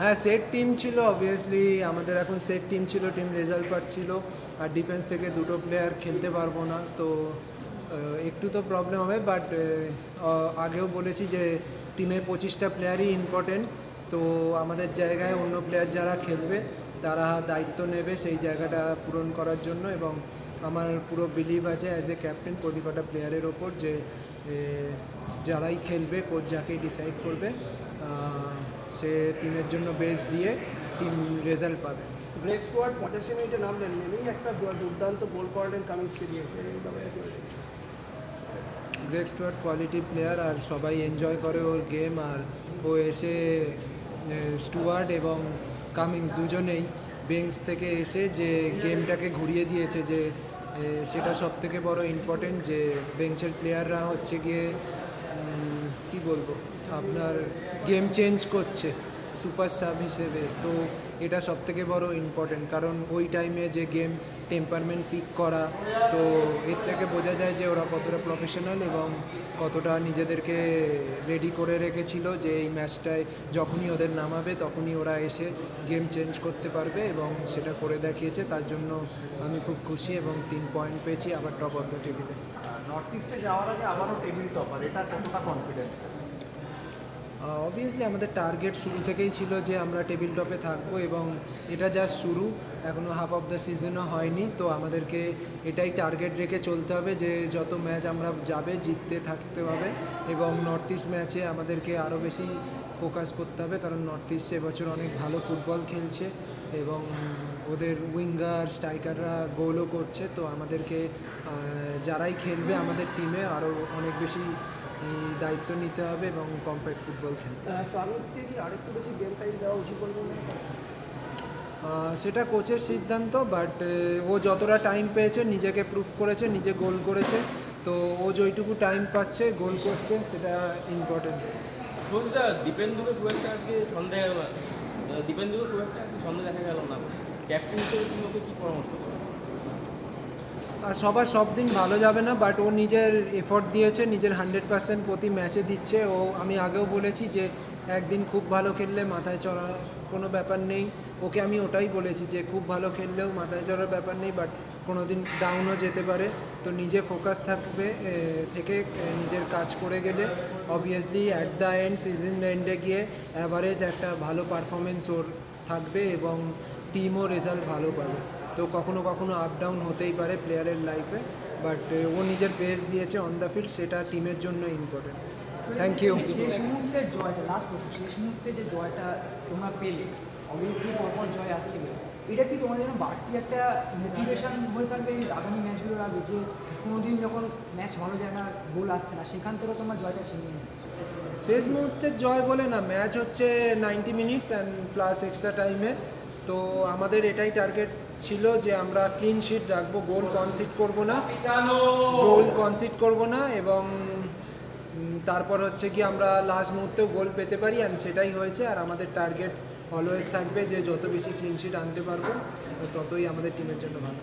হ্যাঁ set team ছিল obviously আমাদের এখন সেট টিম ছিল টিম রেজাল্ট পাচ্ছিল। আর ডিফেন্স থেকে দুটো প্লেয়ার খেলতে পারব না, তো একটু তো প্রবলেম হবে বাট আগেও বলেছি যে টিমে পঁচিশটা প্লেয়ারই ইম্পর্টেন্ট তো আমাদের জায়গায় অন্য প্লেয়ার যারা খেলবে, তারা দায়িত্ব নেবে সেই জায়গাটা পূরণ করার জন্য। এবং আমার পুরো বিলিভ আছে অ্যাজ এ ক্যাপ্টেন প্রতিকটা প্লেয়ারের ওপর যে যারাই খেলবে কোচ যাকেই ডিসাইড করবে সে টিমের জন্য বেস্ট দিয়ে টিম রেজাল্ট পাবে ব্রেক স্কোয়াড পঁচাশি মিনিটে নামলেন নেমেই একটা দুর্দান্ত গোল করলেন কামিংসকে দিয়েছে এই ব্যাপারে কি বলবেন? ব্রেক স্টুয়ার্ট কোয়ালিটি প্লেয়ার আর সবাই এনজয় করে ওর গেম আর ও এসে স্টুয়ার্ট এবং কামিংস দুজনেই বেঞ্চ থেকে এসে যে গেমটাকে ঘুরিয়ে দিয়েছে যে সেটা সব থেকে বড় ইম্পর্টেন্ট যে বেঞ্চের প্লেয়াররা হচ্ছে গিয়ে কি বলব? আপনার গেম চেঞ্জ করছে সুপার সাব হিসেবে। তো এটা সব থেকে বড় ইম্পর্টেন্ট কারণ ওই টাইমে যে গেম টেম্পারমেন্ট পিক করা, তো এর থেকে বোঝা যায় যে ওরা কতটা প্রফেশনাল এবং কতটা নিজেদেরকে রেডি করে রেখেছিল যে এই ম্যাচটায় যখনই ওদের নামাবে তখনই ওরা এসে গেম চেঞ্জ করতে পারবে এবং সেটা করে দেখিয়েছে। তার জন্য আমি খুব খুশি এবং তিন পয়েন্ট পেয়েছি আবার টপ অফ দ্য টেবিলে নর্থ ইস্টে যাওয়ার আগে টেবিল এটা অবভিয়াসলি আমাদের টার্গেট শুরু থেকেই ছিল যে আমরা টেবিল টপে থাকব এবং এটা জাস্ট শুরু এখনও হাফ অফ দ্য সিজনও হয়নি, তো আমাদেরকে এটাই টার্গেট রেখে চলতে হবে যে যত ম্যাচ আমরা যাবে, জিততে থাকতে হবে এবং নর্থ ইস্ট ম্যাচে আমাদেরকে আরও বেশি ফোকাস করতে হবে কারণ নর্থ ইস্ট এবছর অনেক ভালো ফুটবল খেলছে এবং ওদের উইঙ্গার স্ট্রাইকাররা গোলও করছে। তো আমাদেরকে যারাই খেলবে আমাদের টিমে আরও অনেক বেশি দায়িত্ব নিতে হবে এবং কম্প্যাক্ট ফুটবল খেলতে হবে। কি আরেকটু বেশি গেম টাইম দেওয়া উচিত সেটা কোচের সিদ্ধান্ত বাট ও যতটা টাইম পেয়েছে নিজেকে প্রুফ করেছে নিজে গোল করেছে। তো ও যেইটুকু টাইম পাচ্ছে গোল করছে সেটা ইম্পর্টেন্ট দীপেন্দুকে খুব একটা আজকে সন্দেহ দীপেন্দুকে খুব একটা সন্দেহ দেখা গেল না। সবার সব দিন ভালো যাবে না বাট ও নিজের এফোর্ট দিয়েছে, নিজের হান্ড্রেড পার্সেন্ট প্রতি ম্যাচে দিচ্ছে। ও, আমি আগেও বলেছি যে, একদিন খুব ভালো খেললে মাথায় চড়ার কোনো ব্যাপার নেই। ওকে আমি ওটাই বলেছি যে, খুব ভালো খেললেও মাথায় চড়ার ব্যাপার নেই বাট কোনো দিন ডাউনও যেতে পারে। তো নিজে ফোকাস থাকবে থেকে নিজের কাজ করে গেলে। Obviously at the end season এন্ডে গিয়ে অ্যাভারেজ একটা ভালো পারফরমেন্স ওর থাকবে এবং টিমও রেজাল্ট ভালো পাবে। তো কখনো কখনো আপ ডাউন হতেই পারে প্লেয়ারের লাইফে বাট ও নিজের বেস দিয়েছে অন দ্য ফিল্ড সেটা টিমের জন্য ইম্পর্টেন্ট থ্যাংক ইউ শেষ মুহূর্তের জয়টা লাস্ট প্রশ্ন শেষ মুহূর্তে যে জয়টা তোমরা পেলে অবভিয়াসলি পরপর জয় আসছিল এটা কি তোমাদের জন্য বাড়তি একটা মোটিভেশন হয়ে থাকবে এই আগামী ম্যাচগুলোর আগে যে কোনোদিন যখন ম্যাচ ভালো যায় না গোল আসছে না সেখান থেকেও তোমরা জয়টা ছিনিয়ে শেষ মুহূর্তের জয় বলে না ম্যাচ হচ্ছে ninety minutes and plus extra টাইমে তো আমাদের এটাই টার্গেট ছিল যে আমরা ক্লিন শিট রাখব গোল কনসিড করব না। গোল কনসিড করব না এবং তারপর হচ্ছে কি আমরা লাস্ট মুহূর্তেও গোল পেতে পারি অ্যান্ড সেটাই হয়েছে। আর আমাদের টার্গেট অলওয়েজ থাকবে যে যত বেশি ক্লিন শিট আনতে পারব, ততই আমাদের টিমের জন্য ভালো।